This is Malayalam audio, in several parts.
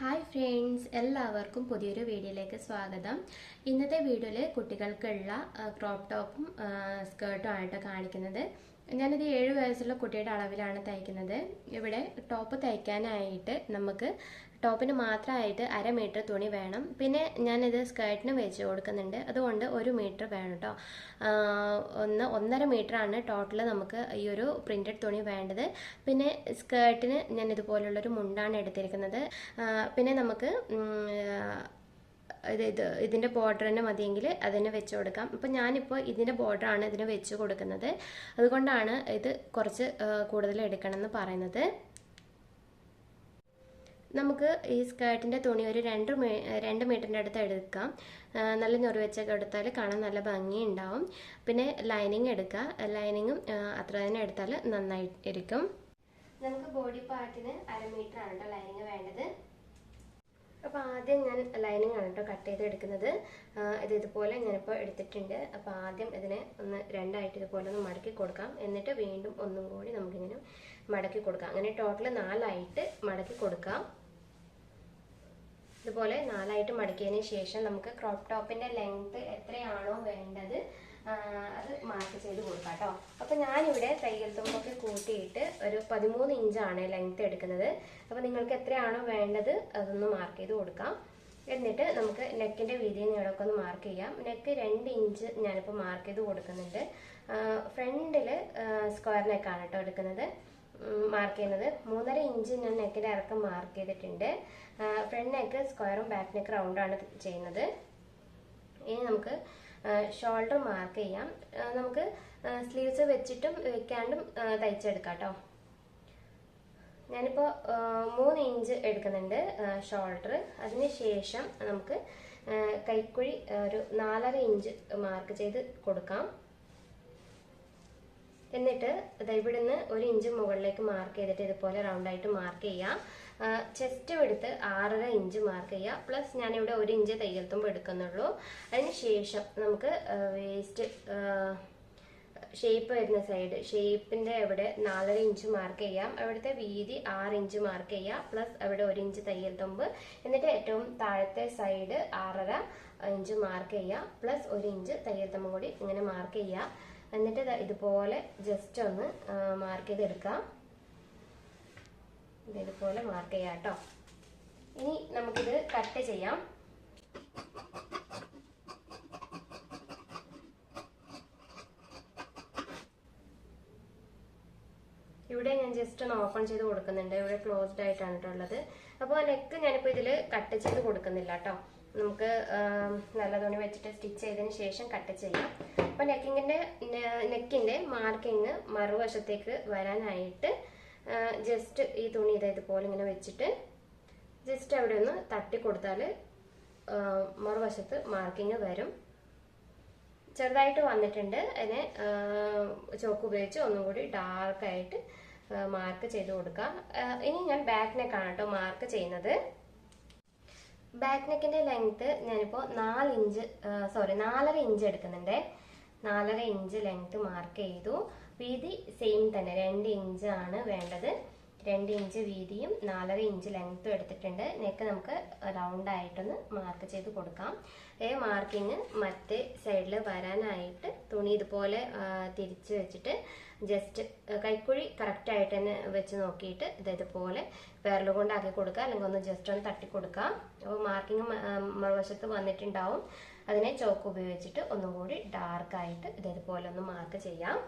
ഹായ് ഫ്രണ്ട്സ് എല്ലാവർക്കും പുതിയൊരു വീഡിയോയിലേക്ക് സ്വാഗതം. ഇന്നത്തെ വീഡിയോയിൽ കുട്ടികൾക്കുള്ള ക്രോപ്പ് ടോപ്പും സ്കേർട്ടും ആയിട്ട് കാണിക്കുന്നത്. ഞാനിത് ഏഴ് വയസ്സുള്ള കുട്ടിയുടെ അളവിലാണ് തയ്ക്കുന്നത്. ഇവിടെ ടോപ്പ് തയ്ക്കാനായിട്ട് നമുക്ക് ടോപ്പിന് മാത്രമായിട്ട് അര മീറ്റർ തുണി വേണം. പിന്നെ ഞാനിത് സ്കേർട്ടിന് വെച്ച് കൊടുക്കുന്നുണ്ട്. അതുകൊണ്ട് ഒരു മീറ്റർ വേണം കേട്ടോ ഒന്ന് ഒന്നര മീറ്ററാണ് ടോട്ടൽ നമുക്ക് ഈ ഒരു പ്രിന്റഡ് തുണി വേണ്ടത്. പിന്നെ സ്കേർട്ടിന് ഞാൻ ഇതുപോലുള്ളൊരു മുണ്ടാണ് എടുത്തിരിക്കുന്നത്. പിന്നെ നമുക്ക് ഇത് ഇത് ഇതിന്റെ ബോർഡർ തന്നെ മതിയെങ്കിൽ അതിന് വെച്ച് കൊടുക്കാം. ഇപ്പം ഞാനിപ്പോൾ ഇതിന്റെ ബോർഡറാണ് ഇതിന് വെച്ച് കൊടുക്കുന്നത്. അതുകൊണ്ടാണ് ഇത് കുറച്ച് കൂടുതൽ കൂടുതൽ എടുക്കണമെന്ന് പറയുന്നത്. നമുക്ക് ഈ സ്കേർട്ടിന്റെ തുണി ഒരു രണ്ട് മീ രണ്ട് മീറ്ററിന്റെ അടുത്ത് എടുക്കാം. നല്ല ഞൊറി വെച്ചൊക്കെ എടുത്താൽ കാണാൻ നല്ല ഭംഗി ഉണ്ടാവും പിന്നെ ലൈനിങ് എടുക്കുക. ലൈനിങ്ങും അത്ര തന്നെ എടുത്താൽ നന്നായി ഇരിക്കും. നമുക്ക് ബോഡി പാർട്ടിന് അര മീറ്റർ ആണ് കേട്ടോ ലൈനിങ് വേണ്ടത്. അപ്പോൾ ആദ്യം ഞാൻ ലൈനിങ് ആണ് കേട്ടോ കട്ട് ചെയ്ത് എടുക്കുന്നത്. ഇത് ഇതുപോലെ ഞാനിപ്പോൾ എടുത്തിട്ടുണ്ട്. അപ്പോൾ ആദ്യം ഇതിനെ ഒന്ന് രണ്ടായിട്ട് ഇതുപോലെ ഒന്ന് മടക്കി കൊടുക്കാം. എന്നിട്ട് വീണ്ടും ഒന്നും കൂടി നമുക്കിങ്ങനെ മടക്കി കൊടുക്കാം. അങ്ങനെ ടോട്ടൽ നാലായിട്ട് മടക്കി കൊടുക്കാം. ഇതുപോലെ നാലായിട്ട് മടക്കിയതിന് ശേഷം നമുക്ക് ക്രോപ്പ് ടോപ്പിന്റെ ലെങ്ത് എത്രയാണോ വേണ്ടത് അത് മാർക്ക് ചെയ്ത് കൊടുക്കാം കേട്ടോ അപ്പോൾ ഞാനിവിടെ തയ്യൽ തുമ്പൊക്കെ കൂട്ടിയിട്ട് ഒരു പതിമൂന്ന് ഇഞ്ചാണ് ലെങ്ത് എടുക്കുന്നത്. അപ്പോൾ നിങ്ങൾക്ക് എത്രയാണോ വേണ്ടത് അതൊന്ന് മാർക്ക് ചെയ്ത് കൊടുക്കാം. എന്നിട്ട് നമുക്ക് നെക്കിന്റെ വീതി നീളമൊക്കെ ഒന്ന് മാർക്ക് ചെയ്യാം. നെക്ക് രണ്ട് ഇഞ്ച് ഞാനിപ്പോൾ മാർക്ക് ചെയ്ത് കൊടുക്കുന്നുണ്ട്. ഫ്രണ്ടിൽ സ്ക്വയർ നെക്കാണ് കേട്ടോ എടുക്കുന്നത്. മാർക്ക് ചെയ്യുന്നത്. മൂന്നര ഇഞ്ച് ഞാൻ നെക്കിന്റെ ഇറക്കം മാർക്ക് ചെയ്തിട്ടുണ്ട്. ഫ്രണ്ട് നെക്ക് സ്ക്വയറും ബാക്ക് നെക്ക് റൗണ്ടാണ് ചെയ്യുന്നത്. ഇനി നമുക്ക് ഷോൾഡർ മാർക്ക് ചെയ്യാം. നമുക്ക് സ്ലീവ്സ് വെച്ചിട്ടും വെക്കാണ്ടും തയ്ച്ചെടുക്കാം കേട്ടോ ഞാനിപ്പോൾ മൂന്ന് ഇഞ്ച് എടുക്കുന്നുണ്ട് ഷോൾഡർ അതിന് ശേഷം നമുക്ക് കൈക്കുഴി ഒരു നാലര ഇഞ്ച് മാർക്ക് ചെയ്ത് കൊടുക്കാം. എന്നിട്ട് ഇവിടുന്ന് ഒരു ഇഞ്ച് മുകളിലേക്ക് മാർക്ക് ചെയ്തിട്ട് ഇതുപോലെ റൗണ്ടായിട്ട് മാർക്ക് ചെയ്യാം. ചെസ്റ്റ് എടുത്ത് ആറര ഇഞ്ച് മാർക്ക് ചെയ്യുക പ്ലസ് ഞാനിവിടെ ഒരു ഇഞ്ച് തയ്യൽ തുമ്പ് എടുക്കുന്നുള്ളൂ. അതിന് ശേഷം നമുക്ക് വേസ്റ്റ് ഷേപ്പ് വരുന്ന സൈഡ് ഷേപ്പിന്റെ അവിടെ നാലര ഇഞ്ച് മാർക്ക് ചെയ്യാം. അവിടുത്തെ വീതി ആറ് ഇഞ്ച് മാർക്ക് ചെയ്യാം. പ്ലസ് അവിടെ ഒരു ഇഞ്ച് തയ്യൽ തുമ്പ്. എന്നിട്ട് ഏറ്റവും താഴത്തെ സൈഡ് ആറര ഇഞ്ച് മാർക്ക് ചെയ്യാം. പ്ലസ് ഒരു ഇഞ്ച് തയ്യൽ തുമ്പ് കൂടി ഇങ്ങനെ മാർക്ക് ചെയ്യാം. എന്നിട്ട് ഇതുപോലെ ജസ്റ്റ് ഒന്ന് മാർക്ക് ചെയ്തെടുക്കാം. ഇത് ഇതുപോലെ മാർക്ക് ചെയ്യാം കേട്ടോ ഇനി നമുക്കിത് കട്ട് ചെയ്യാം. ഇവിടെ ഞാൻ ജസ്റ്റ് ഒന്ന് ഓപ്പൺ ചെയ്ത് കൊടുക്കുന്നുണ്ട്. ഇവിടെ ക്ലോസ്ഡ് ആയിട്ടാണ് കേട്ടോ ഉള്ളത്. അപ്പോൾ നെക്ക് ഞാനിപ്പോൾ ഇതിൽ കട്ട് ചെയ്ത് കൊടുക്കുന്നില്ല കേട്ടോ നമുക്ക് നല്ല തുണി വെച്ചിട്ട് സ്റ്റിച്ച് ചെയ്തതിന് ശേഷം കട്ട് ചെയ്യാം. അപ്പോൾ നെക്കിങ്ങിന്റെ നെക്കിന്റെ മാർക്കിങ് മറുവശത്തേക്ക് വരാനായിട്ട് ജസ്റ്റ് ഈ തുണി ഇത് ഇതുപോലെ ഇങ്ങനെ വെച്ചിട്ട് ജസ്റ്റ് അവിടെ ഒന്ന് തട്ടി കൊടുത്താൽ മറുവശത്ത് മാർക്കിങ് വരും. ചെറുതായിട്ട് വന്നിട്ടുണ്ട്. അതിനെ ചോക്ക് ഉപയോഗിച്ച് ഒന്നും കൂടി ഡാർക്കായിട്ട് മാർക്ക് ചെയ്ത് കൊടുക്കാം. ഇനി ഞാൻ ബാക്ക് നെക്കാണ് മാർക്ക് ചെയ്യുന്നത്. ബാക്ക് നെക്കിന്റെ ലെങ്ത് ഞാനിപ്പോൾ നാല് ഇഞ്ച് സോറി നാലര ഇഞ്ച് എടുക്കുന്നുണ്ട്. നാലര ഇഞ്ച് ലെങ്ത് മാർക്ക് ചെയ്തു. വീതി സെയിം തന്നെ രണ്ട് ഇഞ്ചാണ് വേണ്ടത്. രണ്ട് ഇഞ്ച് വീതിയും നാലര ഇഞ്ച് ലെങ്ത്തും എടുത്തിട്ടുണ്ട്. നെക്ക് നമുക്ക് റൗണ്ട് ആയിട്ടൊന്ന് മാർക്ക് ചെയ്ത് കൊടുക്കാം. ഏ മാർക്കിങ് മറ്റേ സൈഡിൽ വരാനായിട്ട് തുണി ഇതുപോലെ തിരിച്ച് വെച്ചിട്ട് ജസ്റ്റ് കൈക്കുഴി കറക്റ്റ് ആയിട്ട് തന്നെ വെച്ച് നോക്കിയിട്ട് ഇത് ഇതുപോലെ വിരൽ കൊണ്ടാക്കി കൊടുക്കുക. അല്ലെങ്കിൽ ഒന്ന് ജസ്റ്റ് ഒന്ന് തട്ടി കൊടുക്കുക. അപ്പോൾ മാർക്കിങ് മറുവശത്ത് വന്നിട്ടുണ്ടാവും. അതിനെ ചോക്ക് ഉപയോഗിച്ചിട്ട് ഒന്നും കൂടി ഡാർക്കായിട്ട് ഇതുപോലെ ഒന്ന് മാർക്ക് ചെയ്യാം.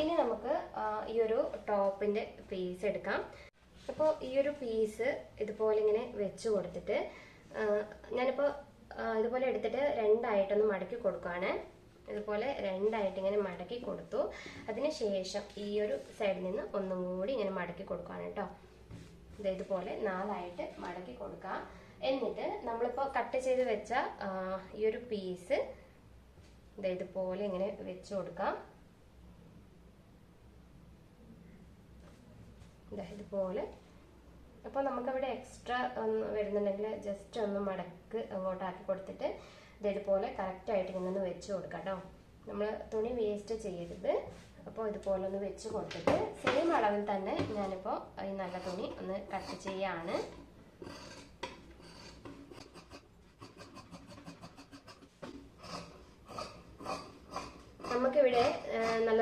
ഇനി നമുക്ക് ഈ ഒരു ടോപ്പിന്റെ പീസ് എടുക്കാം. അപ്പോൾ ഈ ഒരു പീസ് ഇതുപോലെ ഇങ്ങനെ വെച്ച് കൊടുത്തിട്ട് ഞാനിപ്പോൾ ഇതുപോലെ എടുത്തിട്ട് രണ്ടായിട്ടൊന്ന് മടക്കി കൊടുക്കുകയാണ് ഇതുപോലെ രണ്ടായിട്ട് ഇങ്ങനെ മടക്കി കൊടുത്തു. അതിനുശേഷം ഈ ഒരു സൈഡിൽ നിന്ന് ഒന്നും കൂടി ഇങ്ങനെ മടക്കി കൊടുക്കുകയാണ് കേട്ടോ. ഇത് ഇതുപോലെ നാലായിട്ട് മടക്കി കൊടുക്കാം. എന്നിട്ട് നമ്മളിപ്പോൾ കട്ട് ചെയ്ത് വെച്ച ഈ ഒരു പീസ് ഇത് ഇതുപോലെ ഇങ്ങനെ വെച്ച് കൊടുക്കാം. ഇതുപോലെ. അപ്പോൾ നമുക്കവിടെ എക്സ്ട്രാ ഒന്ന് വരുന്നുണ്ടെങ്കിൽ ജസ്റ്റ് ഒന്ന് മടക്ക് അങ്ങോട്ടാക്കി കൊടുത്തിട്ട് ഇത് ഇതുപോലെ കറക്റ്റായിട്ട് ഇങ്ങനെ ഒന്ന് വെച്ച് കൊടുക്കാം കേട്ടോ. നമ്മൾ തുണി വേസ്റ്റ് ചെയ്യരുത്. അപ്പോൾ ഇതുപോലെ ഒന്ന് വെച്ച് കൊടുത്തിട്ട് സെയിം അളവിൽ തന്നെ ഞാനിപ്പോൾ ഈ നല്ല തുണി ഒന്ന് കട്ട് ചെയ്യാണ് നമുക്കിവിടെ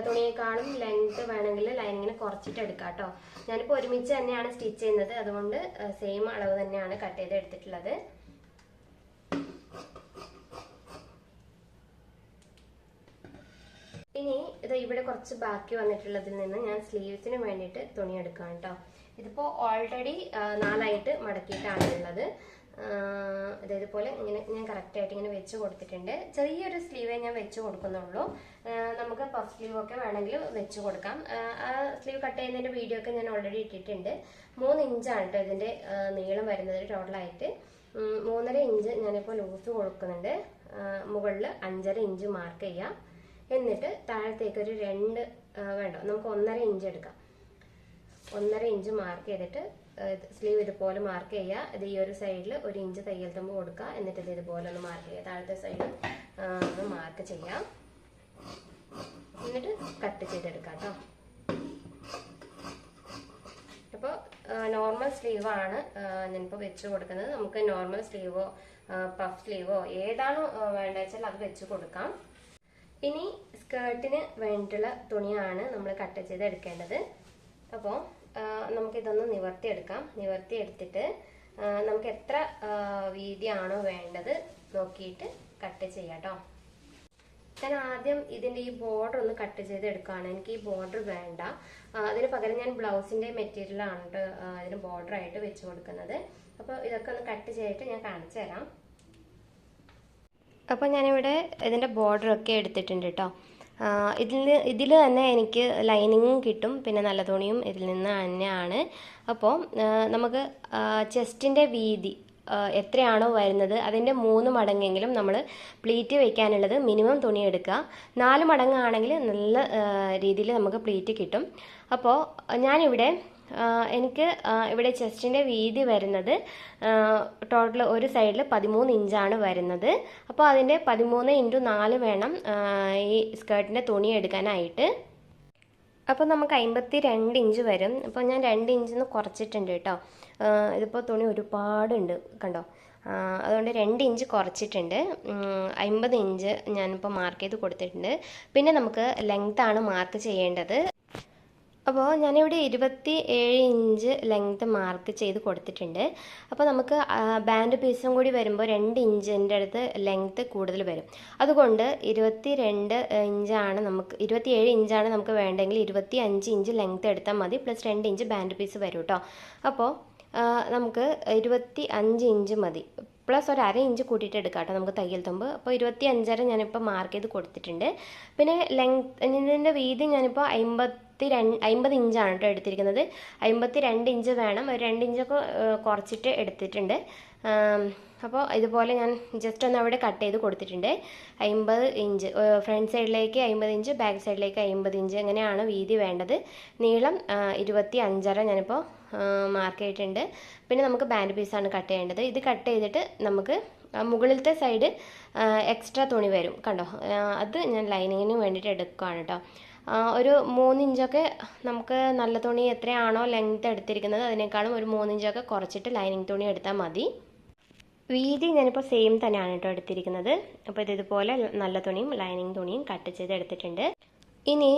നല്ല തുണിയേക്കാളും ലെങ്ത് വേണമെങ്കിൽ ലൈനിങ്ങിന് കുറച്ചിട്ട് എടുക്കാം കേട്ടോ ഞാനിപ്പോൾ ഒരുമിച്ച് തന്നെയാണ് സ്റ്റിച്ച് ചെയ്യുന്നത്. അതുകൊണ്ട് സെയിം അളവ് തന്നെയാണ് കട്ട് ചെയ്ത് എടുത്തിട്ടുള്ളത്. ഇനി ഇത് ഇവിടെ കുറച്ച് ബാക്കി വന്നിട്ടുള്ളതിൽ നിന്ന് ഞാൻ സ്ലീവ്സിന് വേണ്ടിയിട്ട് തുണി എടുക്കാം കേട്ടോ. ഇതിപ്പോൾ ഓൾറെഡി നാലായിട്ട് മടക്കിയിട്ടാണ് ഉള്ളത്. ഇതുപോലെ ഇങ്ങനെ ഞാൻ കറക്റ്റായിട്ട് ഇങ്ങനെ വെച്ച് കൊടുത്തിട്ടുണ്ട്. ചെറിയൊരു സ്ലീവേ ഞാൻ വെച്ച് കൊടുക്കുന്നുള്ളൂ. നമുക്ക് പഫ് സ്ലീവ് ഒക്കെ വേണമെങ്കിൽ വെച്ച് കൊടുക്കാം. ആ സ്ലീവ് കട്ട് ചെയ്യുന്നതിന്റെ വീഡിയോ ഒക്കെ ഞാൻ ഓൾറെഡി ഇട്ടിട്ടുണ്ട്. മൂന്ന് ഇഞ്ചാണ് കേട്ടോ ഇതിന്റെ നീളം വരുന്നത് ടോട്ടലായിട്ട് മൂന്നര ഇഞ്ച് ഞാനിപ്പോൾ ലൂസ് കൊടുക്കുന്നുണ്ട്. മുകളിൽ അഞ്ചര ഇഞ്ച് മാർക്ക് ചെയ്യാം. എന്നിട്ട് താഴത്തേക്ക് ഒരു രണ്ട് വേണ്ട നമുക്ക് ഒന്നര ഇഞ്ച് എടുക്കാം. ഒന്നര ഇഞ്ച് മാർക്ക് ചെയ്തിട്ട് സ്ലീവ് ഇതുപോലെ മാർക്ക് ചെയ്യുക. ഇത് ഈ ഒരു സൈഡിൽ ഒരു ഇഞ്ച് തയ്യൽ തുമ്പ് കൊടുക്കുക. എന്നിട്ട് ഇത് ഇതുപോലെ ഒന്ന് മാർക്ക് ചെയ്യുക. താഴത്തെ സൈഡ് ഒന്ന് മാർക്ക് ചെയ്യാം എന്നിട്ട് കട്ട് ചെയ്തെടുക്കാം കേട്ടോ അപ്പോൾ നോർമൽ സ്ലീവാണ് ഞാനിപ്പോൾ വെച്ച് കൊടുക്കുന്നത്. നമുക്ക് നോർമൽ സ്ലീവോ പഫ് സ്ലീവോ ഏതാണോ വേണ്ടത് വെച്ചാൽ അത് വെച്ച് കൊടുക്കാം. ഇനി സ്കേർട്ടിന് വേണ്ടിയിട്ടുള്ള തുണിയാണ് നമ്മൾ കട്ട് ചെയ്ത് എടുക്കേണ്ടത് അപ്പോൾ നമുക്കിതൊന്ന് നിവർത്തിയെടുക്കാം. നിവർത്തിയെടുത്തിട്ട് നമുക്ക് എത്ര വീതിയാണോ വേണ്ടത് നോക്കിയിട്ട് കട്ട് ചെയ്യാം കേട്ടോ ഞാൻ ആദ്യം ഇതിന്റെ ഈ ബോർഡർ ഒന്ന് കട്ട് ചെയ്ത് എടുക്കുകയാണ് എനിക്ക് ഈ ബോർഡർ വേണ്ട. അതിന് പകരം ഞാൻ ബ്ലൗസിന്റെ മെറ്റീരിയൽ ആണ് അതിന് ബോർഡർ ആയിട്ട് വെച്ച് കൊടുക്കുന്നത്. അപ്പോൾ ഇതൊക്കെ ഒന്ന് കട്ട് ചെയ്തിട്ട് ഞാൻ കാണിച്ചു തരാം. അപ്പോൾ ഞാനിവിടെ ഇതിന്റെ ബോർഡർ ഒക്കെ എടുത്തിട്ടുണ്ട് കേട്ടോ ഇതിൽ ഇതിൽ തന്നെ എനിക്ക് ലൈനിങ്ങും കിട്ടും പിന്നെ നല്ല തുണിയും ഇതിൽ നിന്ന് തന്നെയാണ്. അപ്പോൾ നമുക്ക് ചെസ്റ്റിന്റെ വീതി എത്രയാണോ വരുന്നത് അതിന്റെ മൂന്ന് മടങ്ങെങ്കിലും നമ്മൾ പ്ലീറ്റ് വയ്ക്കാനുള്ളത് മിനിമം തുണി എടുക്കുക. നാല് മടങ്ങാണെങ്കിൽ നല്ല രീതിയിൽ നമുക്ക് പ്ലീറ്റ് കിട്ടും. അപ്പോൾ ഞാനിവിടെ എനിക്ക് ഇവിടെ ചെസ്റ്റിന്റെ വീതി വരുന്നത് ടോട്ടൽ ഒരു സൈഡിൽ പതിമൂന്ന് ഇഞ്ചാണ് വരുന്നത്. അപ്പോൾ അതിന്റെ പതിമൂന്ന് ഇന്റു നാല് വേണം ഈ സ്കേർട്ടിന്റെ തുണി എടുക്കാനായിട്ട്. അപ്പോൾ നമുക്ക് അമ്പത്തി രണ്ട് ഇഞ്ച് വരും. അപ്പോൾ ഞാൻ രണ്ട് ഇഞ്ചിൽ നിന്ന് കുറച്ചിട്ടുണ്ട് കേട്ടോ. ഇതിപ്പോൾ തുണി ഒരുപാടുണ്ട് കണ്ടോ? അതുകൊണ്ട് രണ്ട് ഇഞ്ച് കുറച്ചിട്ടുണ്ട്. അമ്പത് ഇഞ്ച് ഞാനിപ്പോൾ മാർക്ക് ചെയ്ത് കൊടുത്തിട്ടുണ്ട്. പിന്നെ നമുക്ക് ലെങ്ത്താണ് മാർക്ക് ചെയ്യേണ്ടത്. അപ്പോൾ ഞാനിവിടെ ഇരുപത്തി ഏഴ് ഇഞ്ച് ലെങ്ത് മാർക്ക് ചെയ്ത് കൊടുത്തിട്ടുണ്ട്. അപ്പോൾ നമുക്ക് ബാൻഡ് പീസും കൂടി വരുമ്പോൾ രണ്ട് ഇഞ്ചിന്റെ അടുത്ത് ലെങ്ത് കൂടുതൽ വരും. അതുകൊണ്ട് ഇരുപത്തി രണ്ട് ഇഞ്ചാണ് നമുക്ക് ഇരുപത്തി ഏഴ് ഇഞ്ചാണ് നമുക്ക് വേണ്ടെങ്കിൽ ഇരുപത്തി അഞ്ച് ഇഞ്ച് ലെങ്ത് എടുത്താൽ മതി പ്ലസ് രണ്ട് ഇഞ്ച് ബാൻഡ് പീസ് വരും കേട്ടോ അപ്പോൾ നമുക്ക് ഇരുപത്തി അഞ്ച് ഇഞ്ച് മതി. പ്ലസ് ഒരു അര ഇഞ്ച് കൂട്ടിയിട്ട് എടുക്കാം കേട്ടോ നമുക്ക് തയ്യൽ തുമ്പ്. അപ്പോൾ ഇരുപത്തി അഞ്ചര ഞാനിപ്പോൾ മാർക്ക് ചെയ്ത് കൊടുത്തിട്ടുണ്ട്. പിന്നെ ലെങ്ത് ഇതിന്റെ വീതി ഞാനിപ്പോൾ അമ്പത്തി രണ്ട് അമ്പത് ഇഞ്ചാണ് കേട്ടോ എടുത്തിരിക്കുന്നത്. അമ്പത്തി രണ്ട് ഇഞ്ച് വേണം. ഒരു രണ്ട് ഇഞ്ചൊക്കെ കുറച്ചിട്ട് എടുത്തിട്ടുണ്ട്. അപ്പോൾ ഇതുപോലെ ഞാൻ ജസ്റ്റ് ഒന്ന് അവിടെ കട്ട് ചെയ്ത് കൊടുത്തിട്ടുണ്ട്. അമ്പത് ഇഞ്ച് ഫ്രണ്ട് സൈഡിലേക്ക് അമ്പത് ഇഞ്ച് ബാക്ക് സൈഡിലേക്ക് അമ്പത് ഇഞ്ച് അങ്ങനെയാണ് വീതി വേണ്ടത്? നീളം ഇരുപത്തി അഞ്ചര ഞാനിപ്പോൾ മാർക്ക് ചെയ്തിട്ടുണ്ട്. പിന്നെ നമുക്ക് ബാൻഡ് പീസാണ് കട്ട് ചെയ്യേണ്ടത്. ഇത് കട്ട് ചെയ്തിട്ട് നമുക്ക് മുകളിലത്തെ സൈഡ് എക്സ്ട്രാ തുണി വരും. കണ്ടോ? അത് ഞാൻ ലൈനിങ്ങിന് വേണ്ടിയിട്ട് എടുക്കുകയാണ് കേട്ടോ. ഒരു മൂന്നിഞ്ചൊക്കെ നമുക്ക് നല്ല തുണി എത്രയാണോ ലെങ്ത് എടുത്തിരിക്കുന്നത് അതിനേക്കാളും ഒരു മൂന്നിഞ്ചൊക്കെ കുറച്ചിട്ട് ലൈനിങ് തുണി എടുത്താൽ മതി. വീതി ഞാനിപ്പോൾ സെയിം തന്നെയാണ് കേട്ടോ എടുത്തിരിക്കുന്നത്. അപ്പോൾ ഇത് ഇതുപോലെ നല്ല തുണിയും ലൈനിങ് തുണിയും കട്ട് ചെയ്ത് എടുത്തിട്ടുണ്ട്. ഇനി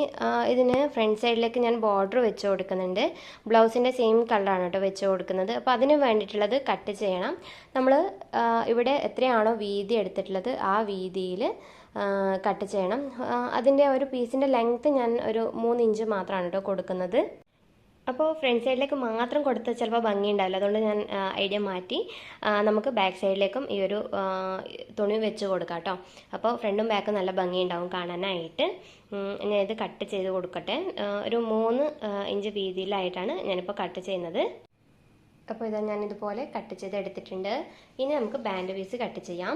ഇതിന് ഫ്രണ്ട് സൈഡിലേക്ക് ഞാൻ ബോർഡർ വെച്ച് കൊടുക്കുന്നുണ്ട്. ബ്ലൗസിന്റെ സെയിം കളറാണ് കേട്ടോ വെച്ച് കൊടുക്കുന്നത്. അപ്പോൾ അതിന് വേണ്ടിയിട്ടുള്ളത് കട്ട് ചെയ്യണം. നമ്മൾ ഇവിടെ എത്രയാണോ വീതി എടുത്തിട്ടുള്ളത് ആ വീതിയിൽ കട്ട് ചെയ്യണം. അതിന്റെ ഒരു പീസിന്റെ ലെങ്ത്ത് ഞാൻ ഒരു മൂന്ന് ഇഞ്ച് മാത്രമാണ് കേട്ടോ കൊടുക്കുന്നത്. അപ്പോൾ ഫ്രണ്ട് സൈഡിലേക്ക് മാത്രം കൊടുത്താൽ ചിലപ്പോൾ ഭംഗി ഉണ്ടാവില്ല അതുകൊണ്ട് ഞാൻ ഐഡിയ മാറ്റി നമുക്ക് ബാക്ക് സൈഡിലേക്കും ഈ ഒരു തുണി വെച്ച് കൊടുക്കാം കേട്ടോ. അപ്പോൾ ഫ്രണ്ടും ബാക്കും നല്ല ഭംഗി ഉണ്ടാവും കാണാനായിട്ട് ഞാൻ ഇത് കട്ട് ചെയ്ത് കൊടുക്കട്ടെ. ഒരു മൂന്ന് ഇഞ്ച് വീതിയിലായിട്ടാണ് ഞാനിപ്പോൾ കട്ട് ചെയ്യുന്നത്. അപ്പോൾ ഇതാ ഞാനിതുപോലെ കട്ട് ചെയ്ത് എടുത്തിട്ടുണ്ട് ഇനി നമുക്ക് ബാൻഡ് പീസ് കട്ട് ചെയ്യാം.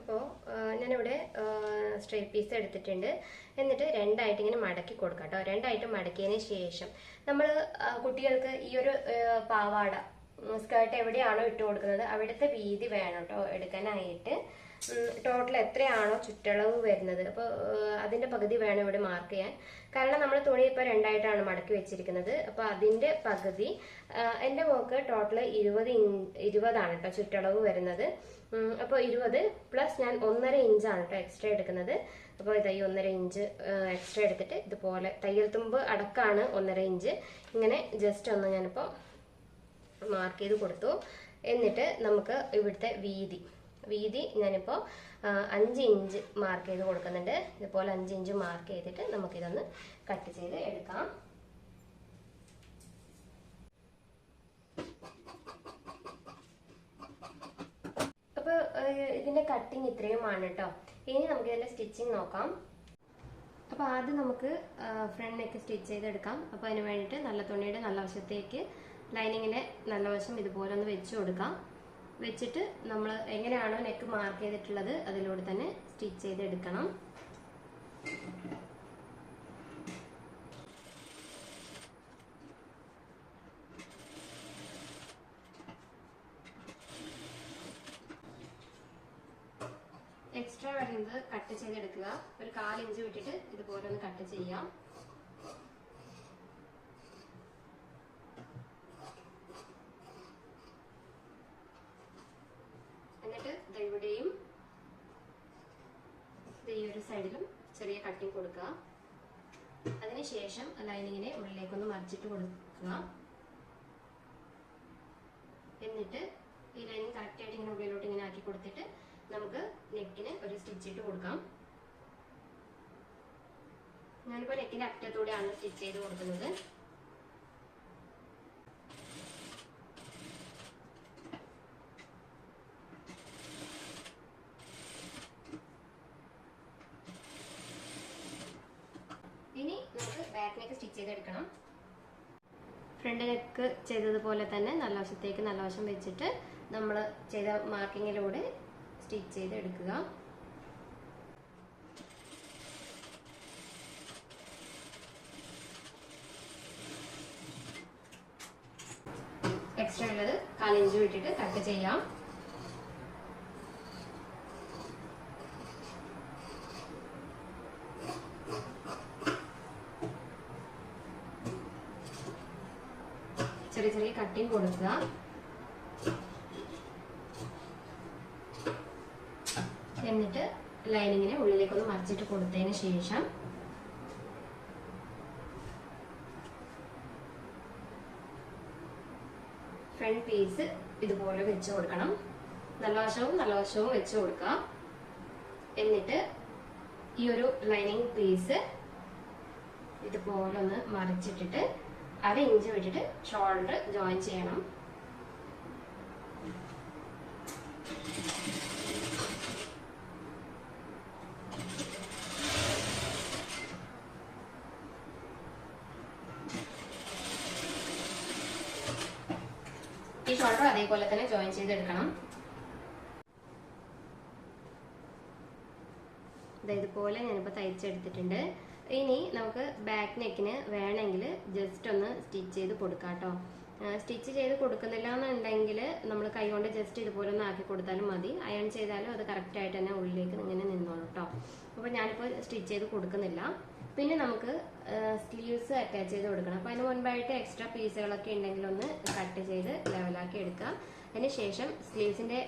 അപ്പോൾ ഞാനിവിടെ സ്ട്രേറ്റ് പീസ് എടുത്തിട്ടുണ്ട്. എന്നിട്ട് രണ്ടായിട്ട് ഇങ്ങനെ മടക്കി കൊടുക്കാം കേട്ടോ. രണ്ടായിട്ട് മടക്കിയതിന് ശേഷം നമ്മൾ കുട്ടികൾക്ക് ഈ ഒരു പാവാട സ്കേർട്ട് എവിടെയാണോ ഇട്ട് കൊടുക്കുന്നത് അവിടുത്തെ വീതി വേണം കേട്ടോ എടുക്കാനായിട്ട്. ടോട്ടൽ എത്രയാണോ ചുറ്റളവ് വരുന്നത്. അപ്പോൾ അതിന്റെ പകുതി വേണം ഇവിടെ മാർക്ക് ചെയ്യാൻ. കാരണം നമ്മൾ തുണി ഇപ്പോൾ രണ്ടായിട്ടാണ് മടക്കി വെച്ചിരിക്കുന്നത്. അപ്പോൾ അതിന്റെ പകുതി എന്റെ മോക്ക് ടോട്ടൽ ഇരുപത് ഇൻ ഇരുപതാണ് കേട്ടോ ചുറ്റളവ് വരുന്നത്. അപ്പോൾ ഇരുപത് പ്ലസ് ഞാൻ ഒന്നര ഇഞ്ചാണ് കേട്ടോ എക്സ്ട്രാ എടുക്കുന്നത്. അപ്പോൾ ഇതാ ഈ ഒന്നര ഇഞ്ച് എക്സ്ട്രാ എടുത്തിട്ട് ഇതുപോലെ തയ്യൽ തുമ്പ് അടക്കാണ് ഒന്നര ഇഞ്ച് ഇങ്ങനെ ജസ്റ്റ് ഒന്ന് ഞാനിപ്പോൾ മാർക്ക് ചെയ്ത് കൊടുത്തു. എന്നിട്ട് നമുക്ക് ഇവിടുത്തെ വീതി. വീതി ഞാനിപ്പോൾ അഞ്ച് ഇഞ്ച് മാർക്ക് ചെയ്ത് കൊടുക്കുന്നുണ്ട്. ഇതുപോലെ അഞ്ച് ഇഞ്ച് മാർക്ക് ചെയ്തിട്ട് നമുക്കിതൊന്ന് കട്ട് ചെയ്ത് എടുക്കാം അപ്പോൾ ഇതിന്റെ കട്ടിങ് ഇത്രയുമാണ് കേട്ടോ. ഇനി നമുക്ക് ഇതിന്റെ സ്റ്റിച്ചിങ് നോക്കാം. അപ്പോൾ ആദ്യം നമുക്ക് ഫ്രണ്ട് നെക്ക് സ്റ്റിച്ച് ചെയ്തെടുക്കാം. അപ്പോൾ അതിന് വേണ്ടിയിട്ട് നല്ല തുണിയുടെ നല്ല വശത്തേക്ക് ലൈനിങ്ങിന്റെ നല്ല വശം ഇതുപോലെ ഒന്ന് വെച്ച് കൊടുക്കാം. വെച്ചിട്ട് നമ്മൾ എങ്ങനെയാണോ നെക്ക് മാർക്ക് ചെയ്തിട്ടുള്ളത് അതിലൂടെ തന്നെ സ്റ്റിച്ച് ചെയ്തെടുക്കണം. വരുന്നത് കട്ട് ചെയ്തെടുക്കുക. ഒരു കാലിഞ്ച് വിട്ടിട്ട് ഇതുപോലെ ഒന്ന് കട്ട് ചെയ്യാം. എന്നിട്ട് ഇവിടെയും ഈ ഒരു സൈഡിലും ചെറിയ കട്ടിങ് കൊടുക്കുക. അതിനുശേഷം ലൈനിങ്ങിനെ ഉള്ളിലേക്കൊന്ന് മറിച്ചിട്ട് കൊടുക്കുക. എന്നിട്ട് ഈ ലൈനിങ് കറക്റ്റ് ആയിട്ട് ഇങ്ങനെ ഉള്ളിലോട്ട് ഇങ്ങനെ ആക്കി കൊടുത്തിട്ട് നമുക്ക് നെക്കിന് ഒരു സ്റ്റിച്ച് ഇട്ട് കൊടുക്കാം. ഞാനിപ്പോൾ നെക്കിന്റെ അറ്റത്തൂടെയാണ് സ്റ്റിച്ച് ചെയ്ത് കൊടുക്കുന്നത്. ഇനി നമുക്ക് ബാക്ക് നെക്ക് സ്റ്റിച്ച് ചെയ്തെടുക്കണം. ഫ്രണ്ട് നെക്ക് ചെയ്തതുപോലെ തന്നെ നല്ല വശത്തേക്ക് നല്ല വശം വെച്ചിട്ട് നമ്മൾ ചെയ്ത മാർക്കിങ്ങിലൂടെ സ്റ്റിച്ച് ചെയ്ത് എടുക്കുക എക്സ്ട്രാ ഉള്ളത് കാലിഞ്ച് വിട്ടിട്ട് കട്ട് ചെയ്യാം. ചെറിയ ചെറിയ കട്ടിങ് കൊടുക്കുക. എന്നിട്ട് ലൈനിങ്ങിനെ ഉള്ളിലേക്കൊന്ന് മറിച്ചിട്ട് കൊടുത്തതിന് ശേഷം ഫ്രണ്ട് പീസ് ഇതുപോലെ വെച്ച് കൊടുക്കണം. നല്ലവശവും നല്ലവശവും നല്ല വശവും വെച്ച് കൊടുക്കുക എന്നിട്ട് ഈ ഒരു ലൈനിങ് പീസ് ഇതുപോലെ ഒന്ന് മറിച്ചിട്ടിട്ട് അര ഇഞ്ച് വിട്ടിട്ട് ഷോൾഡർ ജോയിൻ ചെയ്യണം ഈ ഷോൾഡർ അതേപോലെ തന്നെ ജോയിൻ ചെയ്തെടുക്കണം. ഇതുപോലെ ഞാനിപ്പോൾ തയ്ച്ചെടുത്തിട്ടുണ്ട്. ഇനി നമുക്ക് ബാക്ക് നെക്കിന് വേണമെങ്കിൽ ജസ്റ്റ് ഒന്ന് സ്റ്റിച്ച് ചെയ്ത് കൊടുക്കാം കേട്ടോ സ്റ്റിച്ച് ചെയ്ത് കൊടുക്കുന്നില്ല എന്നുണ്ടെങ്കിൽ നമ്മൾ കൈകൊണ്ട് ജസ്റ്റ് ഇതുപോലെ ഒന്ന് ആക്കി കൊടുത്താലും മതി. അയൺ ചെയ്താലും അത് കറക്റ്റായിട്ട് തന്നെ ഉള്ളിലേക്ക് ഇങ്ങനെ നിന്നോളൂ കേട്ടോ അപ്പോൾ ഞാനിപ്പോൾ സ്റ്റിച്ച് ചെയ്ത് കൊടുക്കുന്നില്ല. പിന്നെ നമുക്ക് സ്ലീവ്സ് അറ്റാച്ച് ചെയ്ത് കൊടുക്കണം. അപ്പോൾ അതിന് മുൻപായിട്ട് എക്സ്ട്രാ പീസുകളൊക്കെ ഉണ്ടെങ്കിൽ ഒന്ന് കട്ട് ചെയ്ത് ലെവലാക്കി എടുക്കുക. അതിന് ശേഷം സ്ലീവ്സിന്റെ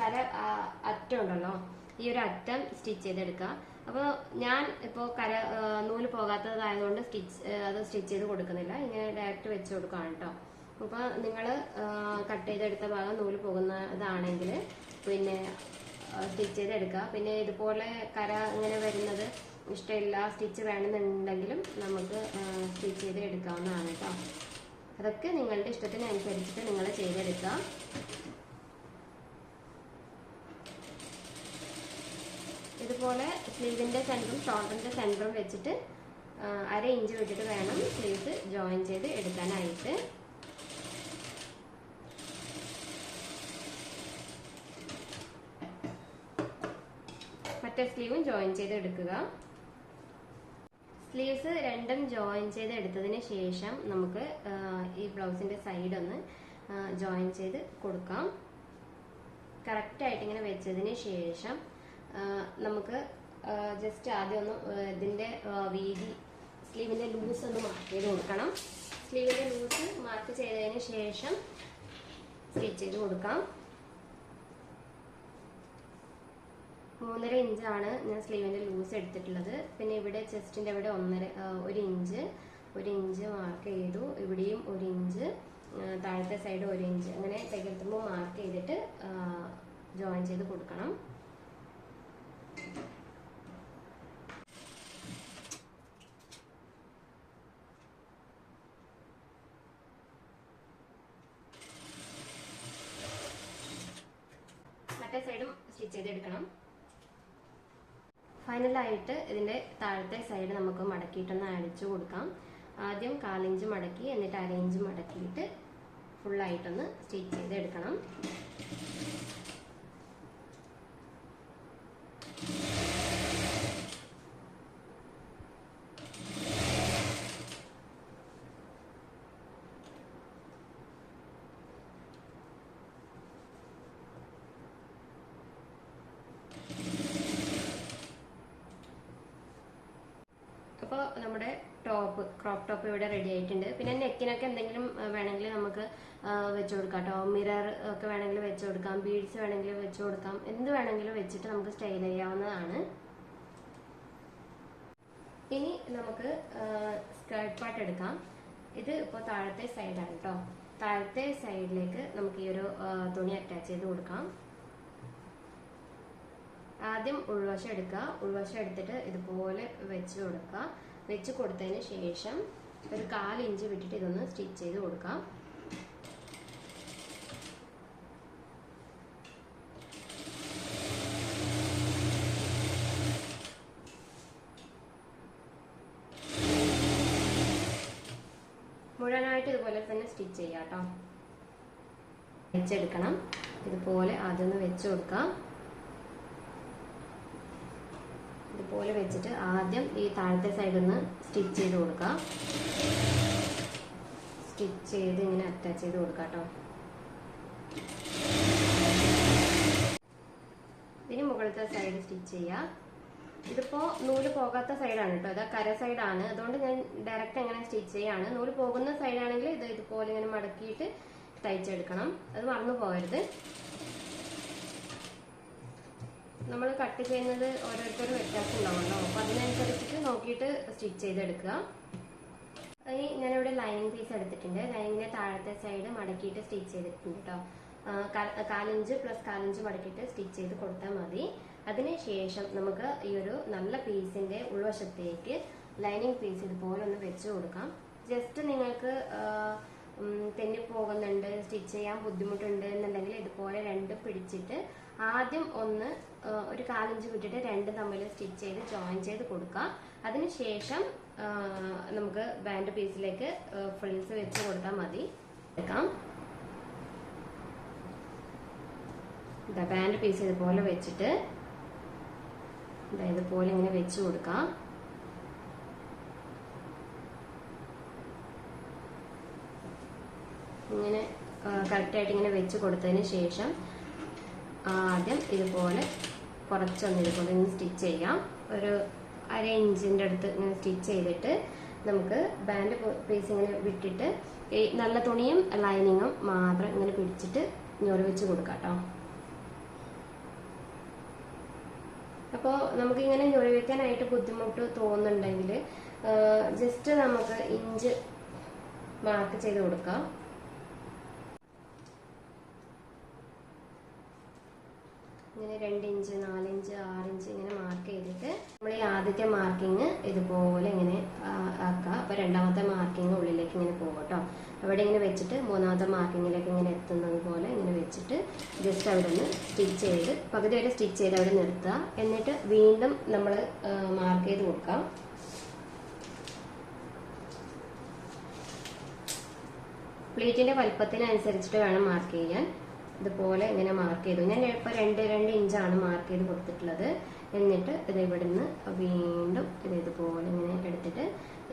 തല അറ്റം ഉണ്ടല്ലോ ഈ ഒരു അറ്റം സ്റ്റിച്ച് ചെയ്തെടുക്കുക. അപ്പോൾ ഞാൻ ഇപ്പോൾ കര നൂൽ പോകാത്തതായതുകൊണ്ട് സ്റ്റിച്ച് അത് സ്റ്റിച്ച് ചെയ്ത് കൊടുക്കുന്നില്ല. ഇങ്ങനെ ഡയറക്റ്റ് വെച്ച് കൊടുക്കുകയാണ് കേട്ടോ. അപ്പോൾ നിങ്ങൾ കട്ട് ചെയ്തെടുത്ത ഭാഗം നൂൽ പോകുന്നതാണെങ്കിൽ പിന്നെ സ്റ്റിച്ച് ചെയ്തെടുക്കുക. പിന്നെ ഇതുപോലെ കര ഇങ്ങനെ വരുന്നത് ഇഷ്ടമില്ല സ്റ്റിച്ച് വേണമെന്നുണ്ടെങ്കിലും നമുക്ക് സ്റ്റിച്ച് ചെയ്ത് എടുക്കാവുന്നതാണ് കേട്ടോ. അതൊക്കെ നിങ്ങളുടെ ഇഷ്ടത്തിനനുസരിച്ചിട്ട് നിങ്ങൾ ചെയ്തെടുക്കുക. ഇതുപോലെ സ്ലീവിന്റെ സെന്ററും ഷോൾഡറിന്റെ സെന്ററും വെച്ചിട്ട് അര ഇഞ്ച് വെച്ചിട്ട് വേണം സ്ലീവ്സ് ജോയിൻ ചെയ്ത് എടുക്കാനായിട്ട്. മറ്റേ സ്ലീവും ജോയിൻ ചെയ്ത് എടുക്കുക. സ്ലീവ്സ് രണ്ടും ജോയിൻ ചെയ്ത് എടുത്തതിന് ശേഷം നമുക്ക് ഈ ബ്ലൗസിന്റെ സൈഡ് ഒന്ന് ജോയിൻ ചെയ്ത് കൊടുക്കാം. കറക്റ്റായിട്ട് ഇങ്ങനെ വെച്ചതിന് ശേഷം നമുക്ക് ജസ്റ്റ് ആദ്യം ഒന്ന് ഇതിന്റെ വീതി സ്ലീവിന്റെ ലൂസ് ഒന്ന് മാർക്ക് ചെയ്ത് കൊടുക്കണം. സ്ലീവിന്റെ ലൂസ് മാർക്ക് ചെയ്തതിന് ശേഷം സ്റ്റിച്ച് ചെയ്ത് കൊടുക്കാം. മൂന്നര ഇഞ്ചാണ് ഞാൻ സ്ലീവിന്റെ ലൂസ് എടുത്തിട്ടുള്ളത്. പിന്നെ ഇവിടെ ചെസ്റ്റിന്റെ ഇവിടെ ഒന്നര ഒരു ഇഞ്ച് ഒരു ഇഞ്ച് മാർക്ക് ചെയ്തു. ഇവിടെയും ഒരു ഇഞ്ച് താഴത്തെ സൈഡ് ഒരു ഇഞ്ച്. അങ്ങനെ തയ്യൽത്തുമ്പോൾ മാർക്ക് ചെയ്തിട്ട് ജോയിൻ ചെയ്ത് കൊടുക്കണം മറ്റേ സൈഡും സ്റ്റിച്ച് ചെയ്തെടുക്കണം. ഫൈനലായിട്ട് ഇതിന്റെ താഴത്തെ സൈഡ് നമുക്ക് മടക്കിയിട്ടൊന്ന് അടിച്ചു കൊടുക്കാം. ആദ്യം കാലിഞ്ച് മടക്കി എന്നിട്ട് അരയിഞ്ച് മടക്കിയിട്ട് ഫുള്ളായിട്ടൊന്ന് സ്റ്റിച്ച് ചെയ്തെടുക്കണം അപ്പോൾ നമ്മുടെ ക്രോപ്പ് ടോപ്പ് ഇവിടെ റെഡി ആയിട്ടുണ്ട്. പിന്നെ നെക്കിനൊക്കെ എന്തെങ്കിലും വേണമെങ്കിൽ നമുക്ക് വെച്ച് കൊടുക്കാം കേട്ടോ. മിറർ ഒക്കെ വേണമെങ്കിൽ വെച്ച് കൊടുക്കാം. ബീഡ്സ് വേണമെങ്കിൽ വെച്ച് കൊടുക്കാം. എന്ത് വേണമെങ്കിലും വെച്ചിട്ട് നമുക്ക് സ്റ്റൈൽ ചെയ്യാവുന്നതാണ്. ഇനി നമുക്ക് സ്കേർട്ട് പാർട്ട് എടുക്കാം. ഇത് ഇപ്പോൾ താഴത്തെ സൈഡാണ് കേട്ടോ. താഴത്തെ സൈഡിലേക്ക് നമുക്ക് ഈ ഒരു തുണി അറ്റാച്ച് ചെയ്ത് കൊടുക്കാം. ആദ്യം ഉൾവശം എടുക്കുക. ഉൾവശം എടുത്തിട്ട് ഇതുപോലെ വെച്ച് കൊടുക്കുക. വെച്ച് കൊടുത്തതിന് ശേഷം ഒരു കാലിഞ്ച് വിട്ടിട്ട് ഇതൊന്ന് സ്റ്റിച്ച് ചെയ്ത് കൊടുക്കാം. മുഴുവനായിട്ട് ഇതുപോലെ തന്നെ സ്റ്റിച്ച് ചെയ്യാം കേട്ടോ വെച്ചെടുക്കണം. ഇതുപോലെ അതൊന്ന് വെച്ച് കൊടുക്കാം. ഇതുപോലെ വെച്ചിട്ട് ആദ്യം ഈ താഴത്തെ സൈഡിൽ നിന്ന് സ്റ്റിച്ച് ചെയ്ത് കൊടുക്കാം. സ്റ്റിച്ച് ചെയ്ത് ഇങ്ങനെ അറ്റാച്ച് ചെയ്ത് കൊടുക്കാം കേട്ടോ ഇനി മുകളിലത്തെ സൈഡ് സ്റ്റിച്ച് ചെയ്യാം. ഇതിപ്പോ നൂൽ പോകാത്ത സൈഡാണ് കേട്ടോ ഇത് കര സൈഡാണ് അതുകൊണ്ട് ഞാൻ ഡയറക്റ്റ് എങ്ങനെ സ്റ്റിച്ച് ചെയ്യാണ്. നൂൽ പോകുന്ന സൈഡാണെങ്കിൽ ഇത് ഇതുപോലെ ഇങ്ങനെ മടക്കിയിട്ട് തയ്ച്ചെടുക്കണം. അത് മറന്നു പോകരുത്. നമ്മൾ കട്ട് ചെയ്യുന്നത് ഓരോരുത്തരും വ്യത്യാസം ഉണ്ടാവുമല്ലോ. അപ്പൊ അതിനനുസരിച്ചിട്ട് നോക്കിയിട്ട് സ്റ്റിച്ച് ചെയ്തെടുക്കുക. ഇനി ഞാനിവിടെ ലൈനിങ് പീസ് എടുത്തിട്ടുണ്ട്. ലൈനിങ്ങിന്റെ താഴത്തെ സൈഡ് മടക്കിയിട്ട് സ്റ്റിച്ച് ചെയ്തിട്ടുണ്ട് കേട്ടോ കാലഞ്ച് പ്ലസ് കാലഞ്ച് മടക്കിയിട്ട് സ്റ്റിച്ച് ചെയ്ത് കൊടുത്താൽ മതി. അതിനുശേഷം നമുക്ക് ഈ ഒരു നല്ല പീസിന്റെ ഉൾവശത്തേക്ക് ലൈനിങ് പീസ് ഇതുപോലെ ഒന്ന് വെച്ച് കൊടുക്കാം. ജസ്റ്റ് നിങ്ങൾക്ക് തെന്നിപ്പോകുന്നുണ്ട് സ്റ്റിച്ച് ചെയ്യാൻ ബുദ്ധിമുട്ടുണ്ട് എന്നുണ്ടെങ്കിൽ ഇതുപോലെ രണ്ട് പിടിച്ചിട്ട് ആദ്യം ഒന്ന് ഒരു കാലഞ്ച് വിട്ടിട്ട് രണ്ട് തമ്മിൽ സ്റ്റിച്ച് ചെയ്ത് ജോയിൻ ചെയ്ത് കൊടുക്കുക അതിനുശേഷം ശേഷം നമുക്ക് ബാൻഡ് പീസിലേക്ക് ഫ്രിൽസ് വെച്ച് കൊടുത്താൽ മതി. എടുക്കാം. ബാൻഡ് പീസ് ഇതുപോലെ വെച്ചിട്ട് ഇതാ ഇതുപോലെ ഇങ്ങനെ വെച്ച് കൊടുക്കാം. ഇങ്ങനെ കറക്റ്റായിട്ട് ഇങ്ങനെ വെച്ച് കൊടുത്തതിന് ശേഷം ആദ്യം ഇതുപോലെ കുറച്ചൊന്ന് ഇതുപോലെ ഒന്ന് സ്റ്റിച്ച് ചെയ്യാം. ഒരു അര ഇഞ്ചിന്റെ അടുത്ത് ഇങ്ങനെ സ്റ്റിച്ച് ചെയ്തിട്ട് നമുക്ക് ബാൻഡ് പീസ് ഇങ്ങനെ വിട്ടിട്ട് ഈ നല്ല തുണിയും ലൈനിങ്ങും മാത്രം ഇങ്ങനെ പിടിച്ചിട്ട് ഞൊറി വെച്ച് കൊടുക്കാം കേട്ടോ അപ്പോൾ നമുക്കിങ്ങനെ ഞൊറി വെക്കാനായിട്ട് ബുദ്ധിമുട്ട് തോന്നുന്നുണ്ടെങ്കിൽ ജസ്റ്റ് നമുക്ക് ഇഞ്ച് മാർക്ക് ചെയ്ത് കൊടുക്കാം. ഇങ്ങനെ രണ്ട് ഇഞ്ച് നാലിഞ്ച് ആറിഞ്ച് ഇങ്ങനെ മാർക്ക് ചെയ്തിട്ട് നമ്മൾ ഈ ആദ്യത്തെ മാർക്കിങ് ഇതുപോലെ ഇങ്ങനെ ആക്കുക അപ്പോൾ രണ്ടാമത്തെ മാർക്കിങ് ഉള്ളിലേക്ക് ഇങ്ങനെ പോകും കേട്ടോ അവിടെ ഇങ്ങനെ വെച്ചിട്ട് മൂന്നാമത്തെ മാർക്കിങ്ങിലേക്ക് ഇങ്ങനെ എത്തുന്നത് പോലെ ഇങ്ങനെ വെച്ചിട്ട് ജസ്റ്റ് അവിടെ നിന്ന് സ്റ്റിച്ച് ചെയ്ത് പകുതി വരെ സ്റ്റിച്ച് ചെയ്ത് അവിടെ നിർത്തുക എന്നിട്ട് വീണ്ടും നമ്മൾ മാർക്ക് ചെയ്ത് കൊടുക്കാം. പ്ലേറ്റിന്റെ വലുപ്പത്തിനനുസരിച്ചിട്ട് വേണം മാർക്ക് ചെയ്യാൻ. ഇതുപോലെ ഇങ്ങനെ മാർക്ക് ചെയ്തു. ഞാൻ ഇപ്പോൾ രണ്ട് രണ്ട് ഇഞ്ചാണ് മാർക്ക് ചെയ്ത് കൊടുത്തിട്ടുള്ളത്. എന്നിട്ട് ഇത് ഇവിടെ നിന്ന് വീണ്ടും ഇത് ഇതുപോലെ ഇങ്ങനെ എടുത്തിട്ട്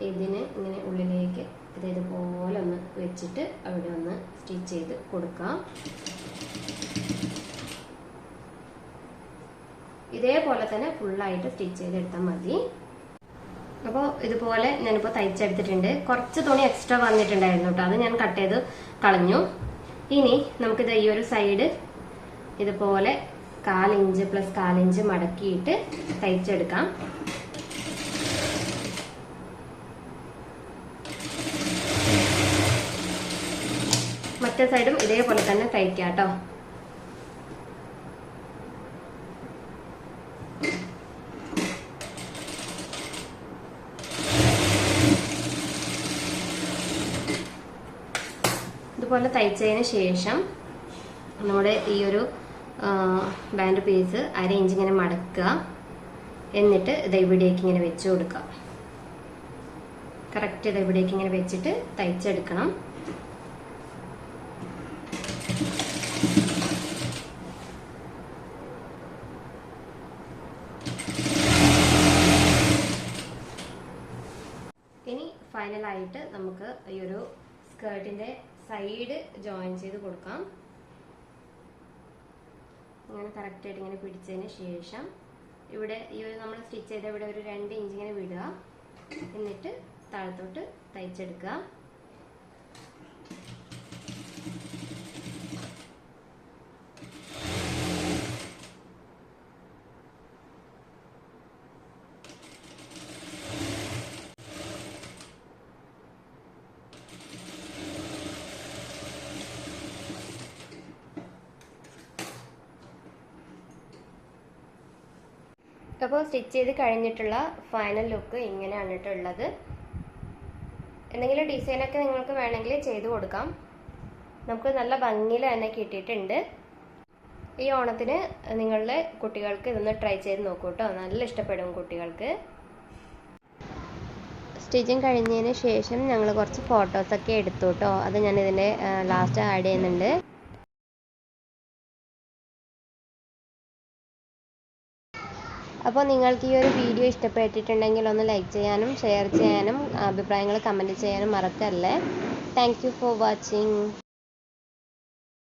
ഇതിന് ഇങ്ങനെ ഉള്ളിലേക്ക് ഇത് ഇതുപോലെ ഒന്ന് വെച്ചിട്ട് അവിടെ ഒന്ന് സ്റ്റിച്ച് ചെയ്ത് കൊടുക്കാം. ഇതേപോലെ തന്നെ ഫുള്ളായിട്ട് സ്റ്റിച്ച് ചെയ്തെടുത്താൽ മതി. അപ്പോൾ ഇതുപോലെ ഞാനിപ്പോൾ തയ്ച്ചെടുത്തിട്ടുണ്ട്. കുറച്ച് തുണി എക്സ്ട്രാ വന്നിട്ടുണ്ടായിരുന്നു കേട്ടോ. അത് ഞാൻ കട്ട് ചെയ്ത് കളഞ്ഞു. ഇനി നമുക്കിത് ഈ ഒരു സൈഡ് ഇതുപോലെ കാലിഞ്ച് പ്ലസ് കാലിഞ്ച് മടക്കിയിട്ട് തയ്ച്ചെടുക്കാം. മറ്റേ സൈഡും ഇതേപോലെ തന്നെ തയ്ക്കാം കേട്ടോ ഇതുപോലെ തയ്ച്ചതിന് ശേഷം നമ്മുടെ ഈ ഒരു ബാൻഡ് പീസ് അര ഇഞ്ച് ഇങ്ങനെ മടക്കുക. എന്നിട്ട് ഇത് ഇവിടേക്ക് ഇങ്ങനെ വെച്ച് കൊടുക്കുക. കറക്റ്റ് ഇത് ഇങ്ങനെ വെച്ചിട്ട് തയ്ച്ചെടുക്കണം. ഇനി ഫൈനലായിട്ട് നമുക്ക് ഈ ഒരു സ്കേർട്ടിന്റെ സൈഡ് ജോയിൻ ചെയ്ത് കൊടുക്കാം. ഇങ്ങനെ കറക്റ്റായിട്ട് ഇങ്ങനെ പിടിച്ചതിന് ശേഷം ഇവിടെ ഈ ഒരു നമ്മൾ സ്റ്റിച്ച് ചെയ്ത ഇവിടെ ഒരു രണ്ട് ഇഞ്ച് ഇങ്ങനെ വിടുക. എന്നിട്ട് താഴത്തോട്ട് തയ്ച്ചെടുക്കുക. അപ്പോൾ സ്റ്റിച്ച് ചെയ്ത് കഴിഞ്ഞിട്ടുള്ള ഫൈനൽ ലുക്ക് ഇങ്ങനെയാണ് ഇട്ടുള്ളത് എന്തെങ്കിലും ഡിസൈനൊക്കെ നിങ്ങൾക്ക് വേണമെങ്കിൽ ചെയ്ത് കൊടുക്കാം. നമുക്ക് നല്ല ഭംഗിയിൽ തന്നെ കിട്ടിയിട്ടുണ്ട്. ഈ ഓണത്തിന് നിങ്ങളുടെ കുട്ടികൾക്ക് ഇതൊന്ന് ട്രൈ ചെയ്ത് നോക്കൂ കേട്ടോ. നല്ല ഇഷ്ടപ്പെടും കുട്ടികൾക്ക്. സ്റ്റിച്ചിങ് കഴിഞ്ഞതിന് ശേഷം ഞങ്ങൾ കുറച്ച് ഫോട്ടോസൊക്കെ എടുത്തു കേട്ടോ. അത് ഞാൻ ഇതിന്റെ ലാസ്റ്റ് ആഡ് ചെയ്യുന്നുണ്ട്. അപ്പോൾ നിങ്ങൾക്ക് ഈ ഒരു വീഡിയോ ഇഷ്ടപ്പെട്ടിട്ടുണ്ടെങ്കിൽ ഒന്ന് ലൈക്ക് ചെയ്യാനും ഷെയർ ചെയ്യാനും അഭിപ്രായങ്ങൾ കമന്റ് ചെയ്യാനും മറക്കല്ലേ. Thank for watching